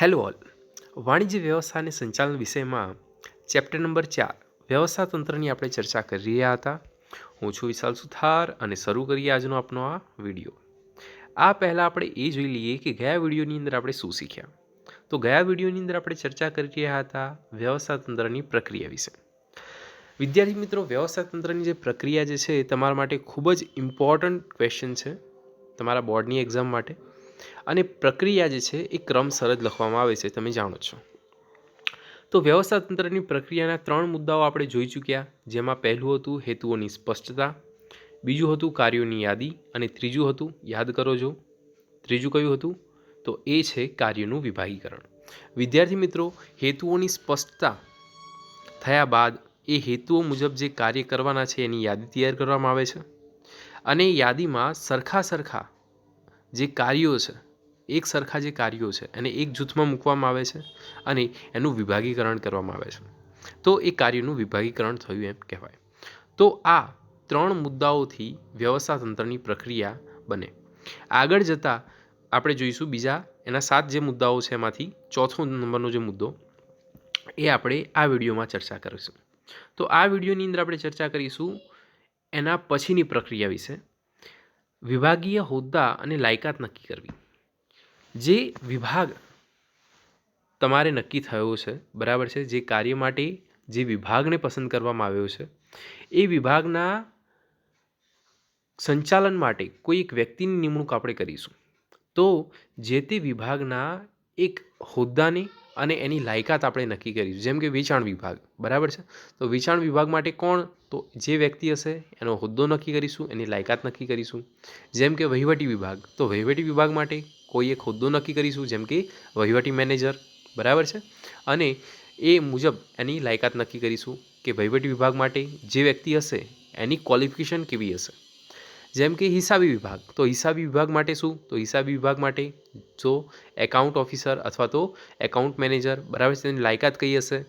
Hello all વાણિજ્ય વ્યવસ્થા અને સંચાલન વિષયમાં ચેપ્ટર નંબર ચાર વ્યવસ્થા તંત્રની આપણે ચર્ચા કરી રહ્યા હતા. હું છું વિશાલ સુથાર અને શરૂ કરીએ આજનો આપનો આ વીડિયો. આ પહેલાં આપણે એ જોઈ લઈએ કે ગયા વિડીયોની અંદર આપણે શું શીખ્યા. તો ગયા વિડીયોની અંદર આપણે ચર્ચા કરી રહ્યા હતા વ્યવસ્થા તંત્રની પ્રક્રિયા વિશે. વિદ્યાર્થી મિત્રો વ્યવસ્થા તંત્રની જે પ્રક્રિયા જે છે એ તમારા માટે ખૂબ જ ઇમ્પોર્ટન્ટ ક્વેશ્ચન છે તમારા બોર્ડની એક્ઝામ માટે. અને પ્રક્રિયા જે છે એ ક્રમસર જ લખવામાં આવે છે, તમે જાણો છો. તો વ્યવસ્થા તંત્રની પ્રક્રિયાના ત્રણ મુદ્દાઓ આપણે જોઈ ચૂક્યા. જેમાં પહેલું હતું હેતુઓની સ્પષ્ટતા, બીજું હતું કાર્યોની યાદી અને ત્રીજું હતું, યાદ કરો જો, ત્રીજું કયું હતું? તો એ છે કાર્યનું વિભાગીકરણ. વિદ્યાર્થી મિત્રો, હેતુઓની સ્પષ્ટતા થયા બાદ એ હેતુઓ મુજબ જે કાર્ય કરવાના છે એની યાદી તૈયાર કરવામાં આવે છે. અને યાદીમાં સરખા સરખા જે કાર્યો છે એક સરખા જે કાર્યો છે એને એક જૂથમાં મૂકવામાં આવે છે અને એનું વિભાગીકરણ કરવામાં આવે છે. તો એ કાર્યનું વિભાગીકરણ થયું એમ કહેવાય. તો આ ત્રણ મુદ્દાઓથી વ્યવસ્થા તંત્રની પ્રક્રિયા બને. આગળ જતાં આપણે જોઈશું બીજા એના સાત જે મુદ્દાઓ છે એમાંથી ચોથો નંબરનો જે મુદ્દો એ આપણે આ વિડીયોમાં ચર્ચા કરીશું. તો આ વિડીયોની અંદર આપણે ચર્ચા કરીશું એના પછીની પ્રક્રિયા વિશે. વિભાગીય હોદ્દા અને લાયકાત નક્કી કરવી. જે વિભાગ તમારે નક્કી થયો છે, બરાબર છે? જે કાર્ય માટે જે વિભાગને પસંદ કરવામાં આવ્યો છે, એ વિભાગના સંચાલન માટે કોઈ એક વ્યક્તિની નિમણૂક આપણે કરીશું. તો જે તે વિભાગના એક હોદ્દાની અને એની લાયકાત આપણે નક્કી કરીશું. જેમ કે વેચાણ વિભાગ, બરાબર છે? તો વેચાણ વિભાગ માટે કોણ? તો જે વ્યક્તિ હશે, એનો હોદ્દો નક્કી કરીશું, એની લાયકાત નક્કી કરીશું. જેમ કે વહીવટી વિભાગ, તો વહીવટી વિભાગ માટે કોઈ ખુદનું નક્કી કરીશું, જેમ કે વહીવટી મેનેજર, બરાબર છે? અને એ મુજબ એની લાયકાત નક્કી કરીશું કે વહીવટી વિભાગ માટે જે વ્યક્તિ હશે, એની ક્વોલિફિકેશન કેવી હશે? જેમ કે હિસાબી વિભાગ. તો હિસાબી વિભાગ માટે શું? તો હિસાબી વિભાગ માટે જો એકાઉન્ટ ઓફિસર અથવા તો એકાઉન્ટ મેનેજર, બરાબર છે, તેની લાયકાત કઈ હશે?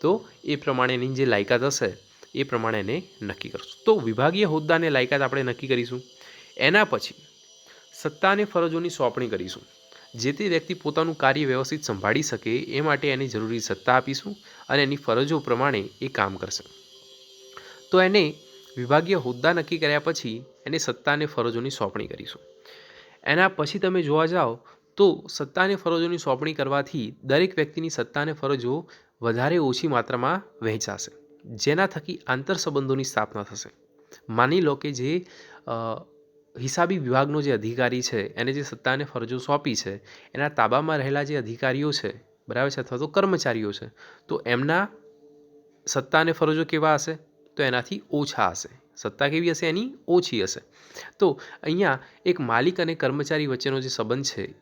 તો એ પ્રમાણેની જે લાયકાત હશે, એ પ્રમાણે એને નક્કી કરશું. તો વિભાગીય હોદ્દાને લાયકાત આપણે નક્કી કરીશું. એના પછી સત્તા અને ફરજોની સોંપણી કરીશું. જે તે વ્યક્તિ પોતાનું કાર્ય વ્યવસ્થિત સંભાળી શકે, એ માટે એની જરૂરી સત્તા આપીશું અને એની ફરજો પ્રમાણે એ કામ કરશે. તો એને વિભાગીય હોદ્દા નક્કી કર્યા પછી એને સત્તા અને ફરજોની સોંપણી કરીશું. એના પછી તમે જોવા જાઓ તો સત્તા અને ફરજોની સોંપણી કરવાથી દરેક વ્યક્તિની સત્તા અને ફરજો વધારે ઓછી માત્રામાં વહેંચાશે, જેના થકી આંતર સંબંધોની સ્થાપના થશે. માની લો કે જે હિસાબી વિભાગનો જે અધિકારી છે, એને જે સત્તા અને ફરજો સોંપી છે, એના તાબામાં રહેલા જે અધિકારીઓ છે, બરાબર છે, અથવા તો કર્મચારીઓ છે, તો એમના સત્તા અને ફરજો કેવા હશે? તો એનાથી ઓછા હશે. સત્તા કેવી હશે? એની ઓછી હશે. તો અહીંયા એક માલિક અને કર્મચારી વચ્ચેનો જે સંબંધ છે,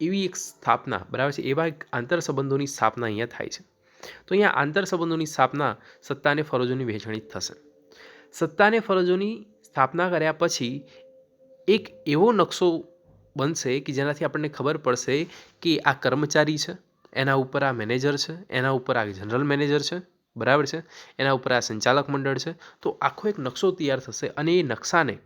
એવી એક સ્થાપના, બરાબર છે, એવા એક આંતર સંબંધોની સ્થાપના અહીંયા થાય છે. તો અહીંયા આંતર સંબંધોની સ્થાપના સત્તા અને ફરજોની વહેંચણી થશે. સત્તા અને ફરજોની સ્થાપના કર્યા પછી એક એવો નકશો બનશે કે જેનાથી આપણને ખબર પડશે કે આ કર્મચારી છે, એના ઉપર આ મેનેજર છે, એના ઉપર આ જનરલ મેનેજર છે, બરાબર છે? એના ઉપર આ સંચાલક મંડળ છે. તો આખો એક નકશો તૈયાર થશે અને એ નકશાને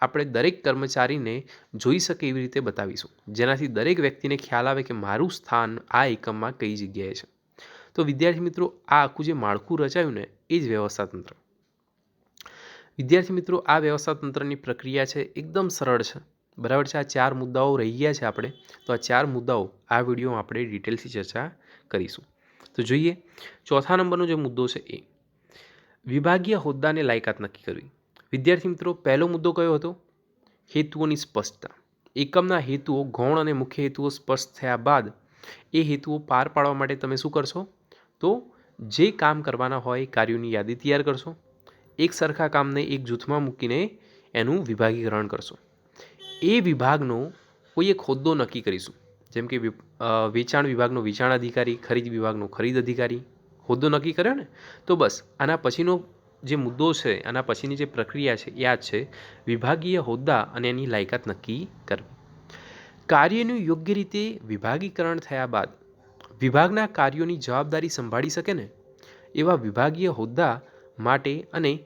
આપણે દરેક કર્મચારીને જોઈ શકે એવી રીતે બતાવીશું. જેનાથી દરેક વ્યક્તિને ખ્યાલ આવે કે મારું સ્થાન આ એકમમાં કઈ જગ્યાએ છે. તો વિદ્યાર્થી મિત્રો, આ આખું જે માળખું રચાયું ને, એ જ વ્યવસ્થા તંત્ર. વિદ્યાર્થી મિત્રો, આ વ્યવસ્થા તંત્રની પ્રક્રિયા છે, એકદમ સરળ છે. બરાબર છે? આ ચાર મુદ્દાઓ રહી ગયા છે આપણે. તો આ ચાર મુદ્દાઓ આ વિડીયોમાં આપણે ડિટેલથી ચર્ચા કરીશું. તો જોઈએ, ચોથા નંબરનો જે મુદ્દો છે એ. વિભાગીય હોદ્દાને લાયકાત નક્કી કરવી. વિદ્યાર્થી મિત્રો, પહેલો મુદ્દો કયો હતો? હેતુઓની સ્પષ્ટતા. એકમના હેતુઓ, ગૌણ અને મુખ્ય હેતુઓ સ્પષ્ટ થયા બાદ એ હેતુઓ પાર પાડવા માટે તમે શું કરશો? તો જે કામ કરવાના હોય એ કાર્યોની યાદી તૈયાર કરશો. એક સરખા કામને એક જૂથમાં મૂકીને એનું વિભાગીકરણ કરશો. એ વિભાગનો કોઈ એક હોદ્દો નક્કી કરીશું. જેમ કે વેચાણ વિભાગનો વેચાણ અધિકારી, ખરીદ વિભાગનો ખરીદ અધિકારી, હોદ્દો નક્કી કર્યો ને? તો બસ, આના પછીનો જે મુદ્દો છે, આના પછીની જે પ્રક્રિયા છે આ છે, વિભાગીય હોદ્દા અને એની લાયકાત નક્કી કરવી. કાર્યનું યોગ્ય રીતે વિભાગીકરણ થયા બાદ વિભાગના કાર્યોની જવાબદારી સંભાળી શકે ને? એવા વિભાગીય હોદ્દા માટે અને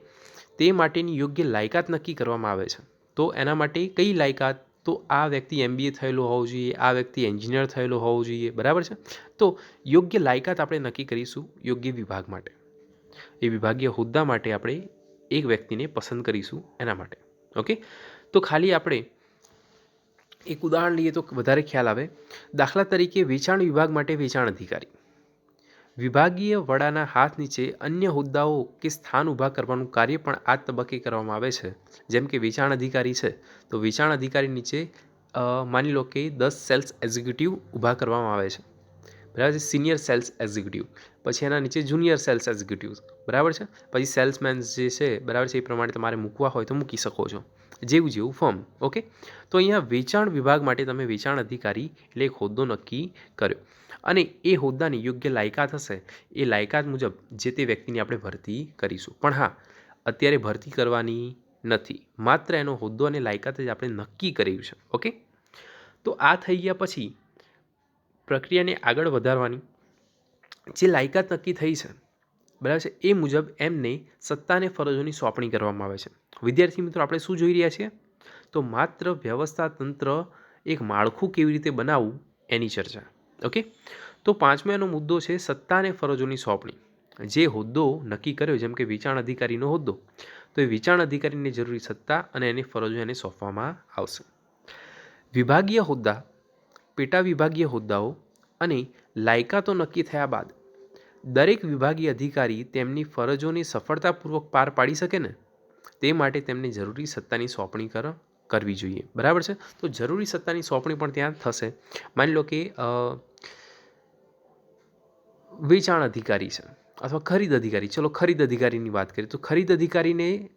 તે માટેની યોગ્ય લાયકાત નક્કી કરવામાં આવે છે. તો એના માટે કઈ લાયકાત? તો આ વ્યક્તિ એમબીએ થયેલો હોવો જોઈએ, આ વ્યક્તિ એન્જિનિયર થયેલો હોવો જોઈએ, બરાબર છે? તો યોગ્ય લાયકાત આપણે નક્કી કરીશું યોગ્ય વિભાગ માટે. એ વિભાગીય હોદ્દા માટે આપણે એક વ્યક્તિને પસંદ કરીશું એના માટે. ઓકે? તો ખાલી આપણે એક ઉદાહરણ લઈએ તો વધારે ખ્યાલ આવે. દાખલા તરીકે વેચાણ વિભાગ માટે વેચાણ અધિકારી. વિભાગીય વડાના હાથ નીચે અન્ય હોદ્દાઓ કે સ્થાન ઊભા કરવાનું કાર્ય પણ આ તબક્કે કરવામાં આવે છે. જેમ કે વેચાણ અધિકારી છે. તો વેચાણ અધિકારી નીચે માની લો કે દસ સેલ્સ એક્ઝિક્યુટિવ ઊભા કરવામાં આવે છે. બરાબર છે? Senior sales executive. પછી એના નીચે જુનિયર સેલ્સ એક્ઝિક્યુટિવ બરાબર છે? પછી સેલ્સમેન જે છે, બરાબર છે, એ પ્રમાણે તમારે મૂકવા હોય તો મૂકી શકો છો. જેવું જેવું ફોર્મ. ઓકે? તો અહીંયા વેચાણ વિભાગ માટે તમે વેચાણ અધિકારી એટલે એક હોદ્દો નક્કી કર્યો. અને એ હોદ્દાની યોગ્ય લાયકાત હશે, એ લાયકાત મુજબ જે તે વ્યક્તિની આપણે ભરતી કરીશું. પણ હા, અત્યારે ભરતી કરવાની નથી. માત્ર એનો હોદ્દો અને લાયકાત જ આપણે નક્કી કર્યું છે, ઓકે? તો આ થઈ ગયા પછી પ્રક્રિયાને આગળ વધારવાની જે લાયકાત નક્કી થઈ છે, બરાબર છે, એ મુજબ એમને સત્તા અને ફરજોની સોંપણી કરવામાં આવે છે. વિદ્યાર્થી મિત્રો, આપણે શું જોઈ રહ્યા છીએ? તો માત્ર વ્યવસ્થા તંત્ર એક માળખું કેવી રીતે બનાવવું એની ચર્ચા. ઓકે? તો પાંચમો એનો મુદ્દો છે સત્તા અને ફરજોની સોંપણી. જે હોદ્દો નક્કી કર્યો, જેમ કે વિચારણ અધિકારીનો હોદ્દો, તો એ વિચારણ અધિકારીને જરૂરી સત્તા અને એની ફરજો એને સોંપવામાં આવશે. વિભાગીય હોદ્દા, પેટા વિભાગીય હોદ્દાઓ અને લાયકાતો નક્કી થયા બાદ દરેક વિભાગીય અધિકારી તેમની ફરજોને સફળતાપૂર્વક પાર પાડી શકે ને? તે માટે તેમને જરૂરી સત્તાની સોંપણી કર. કરવી જોઈએ. બરાબર છે? તો જરૂરી સત્તાની સોંપણી પણ ત્યાં થશે. માની લો કે વેચાણ અધિકારી છે અથવા ખરીદ અધિકારી. ચલો, ખરીદ અધિકારીની વાત કરીએ તો ખરીદ અધિકારીને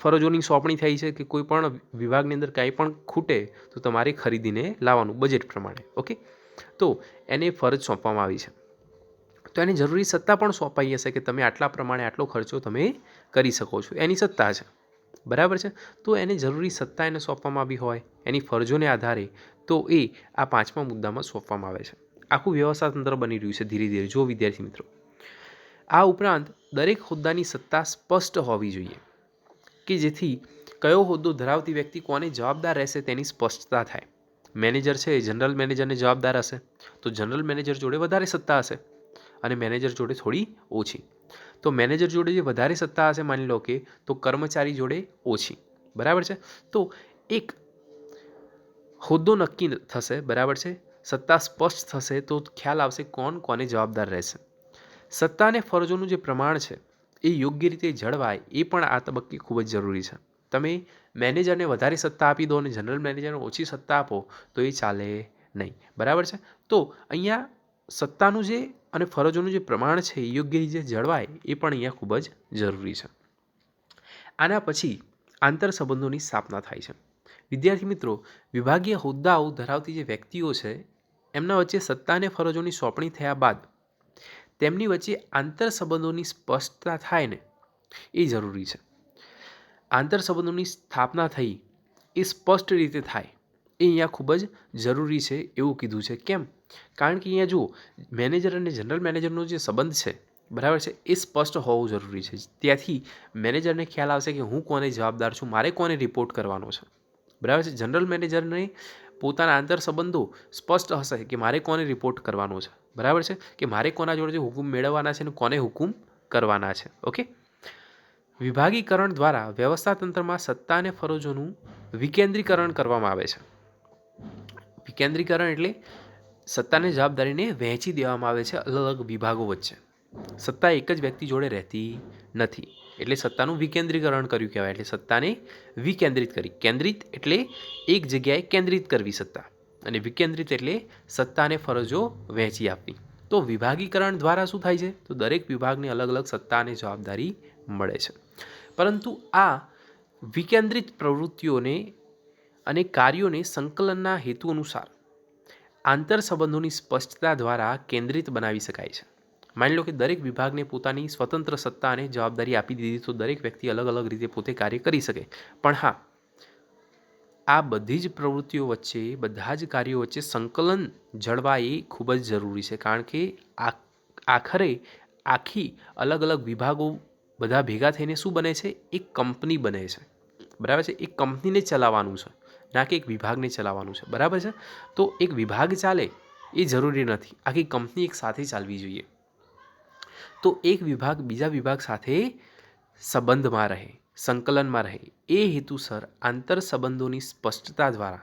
ફરજોની સોંપણી થઈ છે કે કોઈ પણ વિભાગની અંદર કાંઈ પણ ખૂટે તો તમારે ખરીદીને લાવવાનું બજેટ પ્રમાણે. ઓકે? તો એને ફરજ સોંપવામાં આવી છે. તો એની જરૂરી સત્તા પણ સોંપાઈ હશે કે તમે આટલા પ્રમાણે આટલો ખર્ચો તમે કરી શકો છો. એની સત્તા છે. બરાબર છે? તો એને જરૂરી સત્તા એને સોંપવામાં આવી હોય, એની ફરજોને આધારે, તો એ આ પાંચમા મુદ્દામાં સોંપવામાં આવે છે. આખું વ્યવસ્થા તંત્ર બની રહ્યું છે ધીરે ધીરે. જો વિદ્યાર્થી મિત્રો. આ ઉપરાંત દરેક હોદ્દાની સત્તા સ્પષ્ટ હોવી જોઈએ કે જેથી કયો હોદ્દો ધરાવતી વ્યક્તિ કોને જવાબદાર રહેશે તેની સ્પષ્ટતા થાય. મેનેજર છે એ જનરલ મેનેજરને જવાબદાર હશે, તો જનરલ મેનેજર જોડે વધારે સત્તા હશે અને મેનેજર જોડે થોડી ઓછી. તો મેનેજર જોડે જે વધારે સત્તા હશે માની લો કે, તો કર્મચારી જોડે ઓછી. બરાબર છે? તો એક હોદ્દો નક્કી થશે, બરાબર છે? સત્તા સ્પષ્ટ થશે તો ખ્યાલ આવશે કોણ કોને જવાબદાર રહેશે. સત્તા અને ફરજોનું જે પ્રમાણ છે, એ યોગ્ય રીતે જળવાય, એ પણ આ તબક્કે ખૂબ જ જરૂરી છે. તમે મેનેજરને વધારે સત્તા આપી દો અને જનરલ મેનેજરને ઓછી સત્તા આપો, તો એ ચાલે નહીં. બરાબર છે? તો અહીંયા સત્તાનું જે અને ફરજોનું જે પ્રમાણ છે એ યોગ્ય રીતે જળવાય, એ પણ અહીંયા ખૂબ જ જરૂરી છે. આના પછી આંતર સંબંધોની સ્થાપના થાય છે. વિદ્યાર્થી મિત્રો, વિભાગીય હોદ્દાઓ ધરાવતી જે વ્યક્તિઓ છે, એમના વચ્ચે સત્તા અને ફરજોની સોંપણી થયા બાદ તેમની વચ્ચે આંતર સંબંધોની સ્પષ્ટતા થાય ને, એ જરૂરી છે. આંતર સંબંધોની સ્થાપના થઈ એ સ્પષ્ટ રીતે થાય, એ અહીંયા ખૂબ જ જરૂરી છે એવું કીધું છે. કેમ? કારણ કે અહીંયા જુઓ મેનેજર અને જનરલ મેનેજરનો જે સંબંધ છે, બરાબર છે, એ સ્પષ્ટ હોવું જરૂરી છે. ત્યાંથી મેનેજરને ખ્યાલ આવશે કે હું કોને જવાબદાર છું, મારે કોને રિપોર્ટ કરવાનો છે. બરાબર છે? જનરલ મેનેજરને પોતાના આંતર સંબંધો સ્પષ્ટ હશે કે મારે કોને રિપોર્ટ કરવાનો છે. બરાબર છે? કે મારે કોના જોડે હુકુમ મેળવવાના છે અને કોને હુકુમ કરવાના છે. ઓકે? વિભાગીકરણ દ્વારા વ્યવસ્થા તંત્રમાં સત્તા અને ફરજોનું વિકેન્દ્રીકરણ કરવામાં આવે છે. વિકેન્દ્રીકરણ એટલે સત્તાની જવાબદારીને વહેંચી દેવામાં આવે છે અલગ અલગ વિભાગો વચ્ચે. સત્તા એક જ વ્યક્તિ જોડે રહેતી નથી. એટલે સત્તાનું વિકેન્દ્રીકરણ કર્યું કહેવાય. એટલે સત્તાને વિકેન્દ્રિત કરી. કેન્દ્રિત એટલે એક જગ્યાએ કેન્દ્રિત કરવી સત્તા. અને વિકેન્દ્રિત એટલે સત્તાને ફરજો વહેંચી આપવી. તો વિભાગીકરણ દ્વારા શું થાય છે? તો દરેક વિભાગને અલગ અલગ સત્તા અને જવાબદારી મળે છે. પરંતુ આ વિકેન્દ્રિત પ્રવૃત્તિઓને અને કાર્યોને સંકલનના હેતુ અનુસાર આંતર સંબંધોની સ્પષ્ટતા દ્વારા કેન્દ્રિત બનાવી શકાય છે. માની લો કે દરેક વિભાગને પોતાની સ્વતંત્ર સત્તા અને જવાબદારી આપી દીધી તો દરેક વ્યક્તિ અલગ અલગ રીતે પોતે કાર્ય કરી શકે. પણ હા, આ બધી જ પ્રવૃત્તિઓ વચ્ચે, બધા જ કાર્યો વચ્ચે સંકલન જળવાય એ ખૂબ જ જરૂરી છે. કારણ કે આખરે આખી અલગ અલગ વિભાગો બધા ભેગા થઈને શું બને છે? એક કંપની બને છે. બરાબર છે? એક કંપનીને ચલાવવાનું છે. ના કે એક વિભાગને ચલાવવાનું છે. બરાબર છે? તો એક વિભાગ ચાલે એ જરૂરી નથી. આખી કંપની એક સાથે ચાલવી જોઈએ. તો એક વિભાગ બીજા વિભાગ સાથે સંબંધમાં રહે, સંકલનમાં રહે. એ હેતુસર આંતર સંબંધોની સ્પષ્ટતા દ્વારા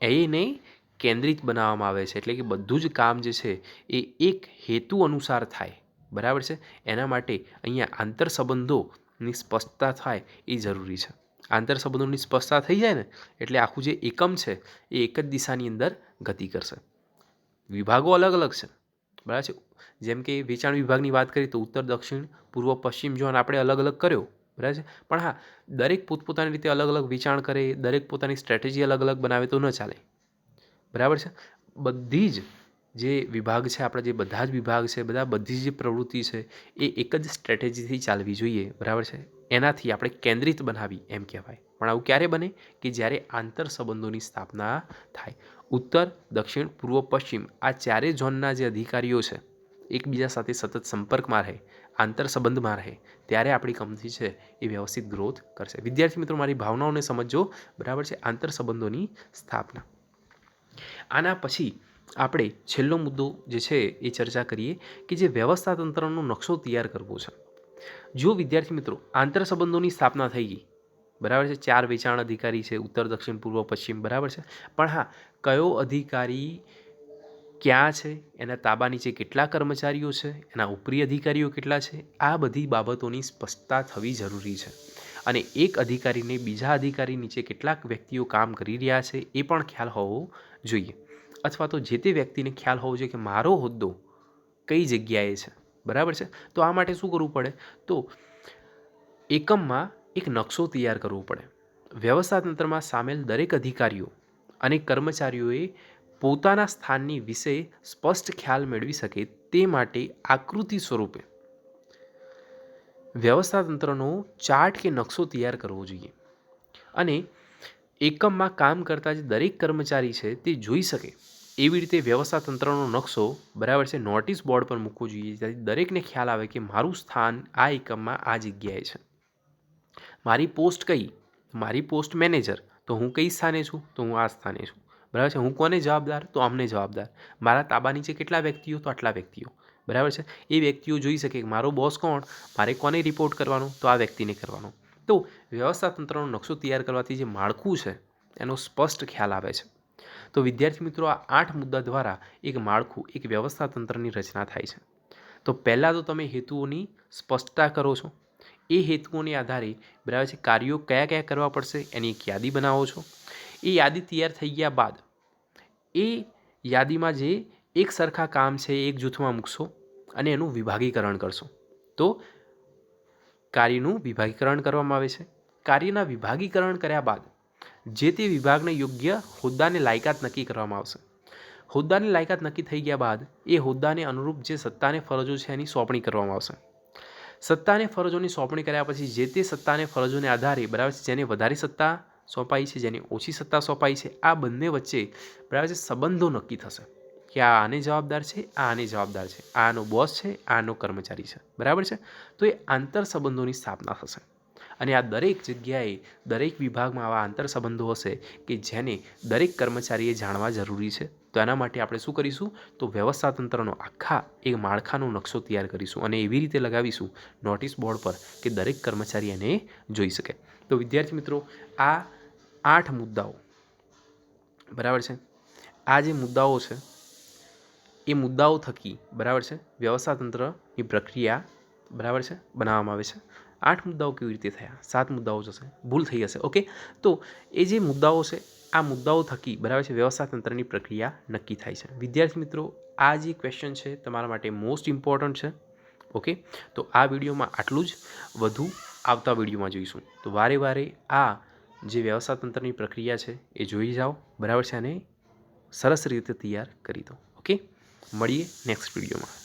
એને કેન્દ્રિત બનાવવામાં આવે છે. એટલે કે બધું જ કામ જે છે એ એક હેતુ અનુસાર થાય. બરાબર છે? એના માટે અહીંયા આંતર સંબંધોની સ્પષ્ટતા થાય એ જરૂરી છે. આંતર સંબંધોની સ્પષ્ટતા થઈ જાય ને, એટલે આખું જે એકમ છે, એ એક જ દિશાની અંદર ગતિ કરશે. વિભાગો અલગ અલગ છે. બરાબર છે? જેમ કે વેચાણ વિભાગની વાત કરીએ તો ઉત્તર, દક્ષિણ, પૂર્વ, પશ્ચિમ ઝોન આપણે અલગ અલગ કર્યો, બરાબર છે? પણ હા, દરેક પોતપોતાની રીતે અલગ અલગ વેચાણ કરે, દરેક પોતાની સ્ટ્રેટેજી અલગ અલગ બનાવે તો ન ચાલે. બરાબર છે? બધી જ જે વિભાગ છે, આપણા જે બધા જ વિભાગ છે, બધા બધી જ પ્રવૃત્તિ છે, એ એક જ સ્ટ્રેટેજીથી ચાલવી જોઈએ. બરાબર છે? એનાથી આપણે કેન્દ્રિત બનાવી એમ કહેવાય. પણ આવું ક્યારે બને? કે જ્યારે આંતર સંબંધોની સ્થાપના થાય. ઉત્તર, દક્ષિણ, પૂર્વ, પશ્ચિમ આ ચારે ઝોનના જે અધિકારીઓ છે, એકબીજા સાથે સતત સંપર્કમાં રહે, આંતર સંબંધમાં રહે, ત્યારે આપણી કંપની છે એ વ્યવસ્થિત ગ્રોથ કરશે. વિદ્યાર્થી મિત્રો, મારી ભાવનાઓને સમજો બરાબર છે? આંતર સંબંધોની સ્થાપના. આના પછી આપણે છેલ્લો મુદ્દો જે છે એ ચર્ચા કરીએ કે જે વ્યવસ્થા તંત્રનો નકશો તૈયાર કરવો છે. જો વિદ્યાર્થી મિત્રો આંતર સંબંધોની સ્થાપના થઈ ગઈ. બરાબર છે? ચાર વેચાણ અધિકારી છે, ઉત્તર, દક્ષિણ, પૂર્વ, પશ્ચિમ, બરાબર છે? પણ હા, કયો અધિકારી ક્યાં છે? એના તાબા નીચે કેટલા કર્મચારીઓ છે? એના ઉપરી અધિકારીઓ કેટલા છે? આ બધી બાબતોની સ્પષ્ટતા થવી જરૂરી છે. અને એક અધિકારીને બીજા અધિકારી નીચે કેટલાક વ્યક્તિઓ કામ કરી રહ્યા છે, એ પણ ખ્યાલ હોવો જોઈએ. અથવા તો જે તે વ્યક્તિને ખ્યાલ હોવો જોઈએ કે મારો હોદ્દો કઈ જગ્યાએ છે? બરાબર છે? તો આ માટે શું કરવું પડે? તો એકમમાં એક નકશો તૈયાર કરવો પડે. વ્યવસ્થા તંત્રમાં સામેલ દરેક અધિકારીઓ અને કર્મચારીઓએ પોતાના સ્થાનની વિશે સ્પષ્ટ ખ્યાલ મેળવી શકે તે માટે આકૃતિ સ્વરૂપે. વ્યવસ્થા તંત્રનો ચાર્ટ કે નકશો તૈયાર કરવો જોઈએ. અને એકમમાં કામ કરતા જે દરેક કર્મચારી છે તે જોઈ શકે. એવી રીતે વ્યવસ્થા તંત્રનો નકશો બરાબર છે. નોટિસ બોર્ડ પર મૂકવો જોઈએ, જેથી દરેકને ખ્યાલ આવે કે મારું સ્થાન આ એકમમાં આ જગ્યાએ છે. મારી પોસ્ટ કઈ? મારી પોસ્ટ મેનેજર તો હું કઈ સ્થાને છું? તો હું આ સ્થાને છું. બરાબર છે? હું કોને જવાબદાર? તો આમને જવાબદાર. મારા તાબા નીચે કેટલા વ્યક્તિઓ? તો આટલા વ્યક્તિઓ. બરાબર છે? એ વ્યક્તિઓ જોઈ શકે કે મારો બોસ કોણ? મારે કોને રિપોર્ટ કરવાનો? તો આ વ્યક્તિને કરવાનો. તો વ્યવસ્થા તંત્રનો નકશો તૈયાર કરવાથી જે માળખું છે, એનો સ્પષ્ટ ખ્યાલ આવે છે. તો વિદ્યાર્થી મિત્રો, આ આઠ મુદ્દા દ્વારા એક માળખું, એક વ્યવસ્થા તંત્રની રચના થાય છે. તો પહેલાં તો તમે હેતુઓની સ્પષ્ટતા કરો છો. એ હેતુઓને આધારે બરાબર છે, કાર્યો કયા કયા કરવા પડશે, એની એક યાદી બનાવો છો. એ યાદી તૈયાર થઈ ગયા બાદ, એ યાદીમાં જે એક સરખા કામ છે, એક જૂથમાં મૂકશો અને એનું વિભાગીકરણ કરશો. તો કાર્યનું વિભાગીકરણ કરવામાં આવે છે. કાર્યના વિભાગીકરણ કર્યા બાદ જે તે વિભાગને યોગ્ય હોદ્દાને લાયકાત નક્કી કરવામાં આવશે. હોદ્દાની લાયકાત નક્કી થઈ ગયા બાદ એ હોદ્દાને અનુરૂપ જે સત્તાને ફરજો છે એની સોંપણી કરવામાં આવશે. સત્તાને ફરજોની સોંપણી કર્યા પછી જે તે સત્તાને ફરજોને આધારે, બરાબર છે, જેને વધારે સત્તા સોંપાઈ છે, જેની ઓછી સત્તા સોંપાઈ છે, આ બંને વચ્ચે, બરાબર છે, સંબંધો નક્કી થશે કે આ આને જવાબદાર છે, આ આને જવાબદાર છે આનો બોસ છે આનો કર્મચારી છે, બરાબર છે? તો એ આંતર સંબંધોની સ્થાપના થશે. અને આ દરેક જગ્યાએ દરેક વિભાગમાં આવા આંતર સંબંધો હશે કે જેને દરેક કર્મચારીએ જાણવા જરૂરી છે. તો એના માટે આપણે શું કરીશું? તો વ્યવસ્થા તંત્રનો આખા એક માળખાનો નકશો તૈયાર કરીશું અને એવી રીતે લગાવીશું નોટિસ બોર્ડ પર કે દરેક કર્મચારી એને જોઈ શકે. તો વિદ્યાર્થી મિત્રો, આ આઠ મુદ્દાઓ, બરાબર છે? આ જે મુદ્દાઓ છે, એ મુદ્દાઓ થકી, બરાબર છે? વ્યવસ્થા તંત્રની પ્રક્રિયા, બરાબર છે? બનાવવામાં આવે છે. આઠ મુદ્દાઓ કેવી રીતે થયા? સાત મુદ્દાઓ જશે ભૂલ થઈ હશે. ઓકે? તો એ જે મુદ્દાઓ છે, આ મુદ્દાઓ થકી બરાબર છે, વ્યવસ્થા તંત્રની પ્રક્રિયા નક્કી થાય છે. વિદ્યાર્થી મિત્રો, આ જે ક્વેશ્ચન છે તમારા માટે મોસ્ટ ઇમ્પોર્ટન્ટ છે. ઓકે? તો આ વિડીયોમાં આટલું જ. વધુ આવતા વિડીયોમાં જોઈશું. તો વારે વારે આ જે વ્યવસ્થા તંત્રની પ્રક્રિયા છે, એ જોઈ જાઓ. બરાબર છે અને સરસ રીતે તૈયાર કરી દો. ઓકે? મળીએ નેક્સ્ટ વિડીયોમાં.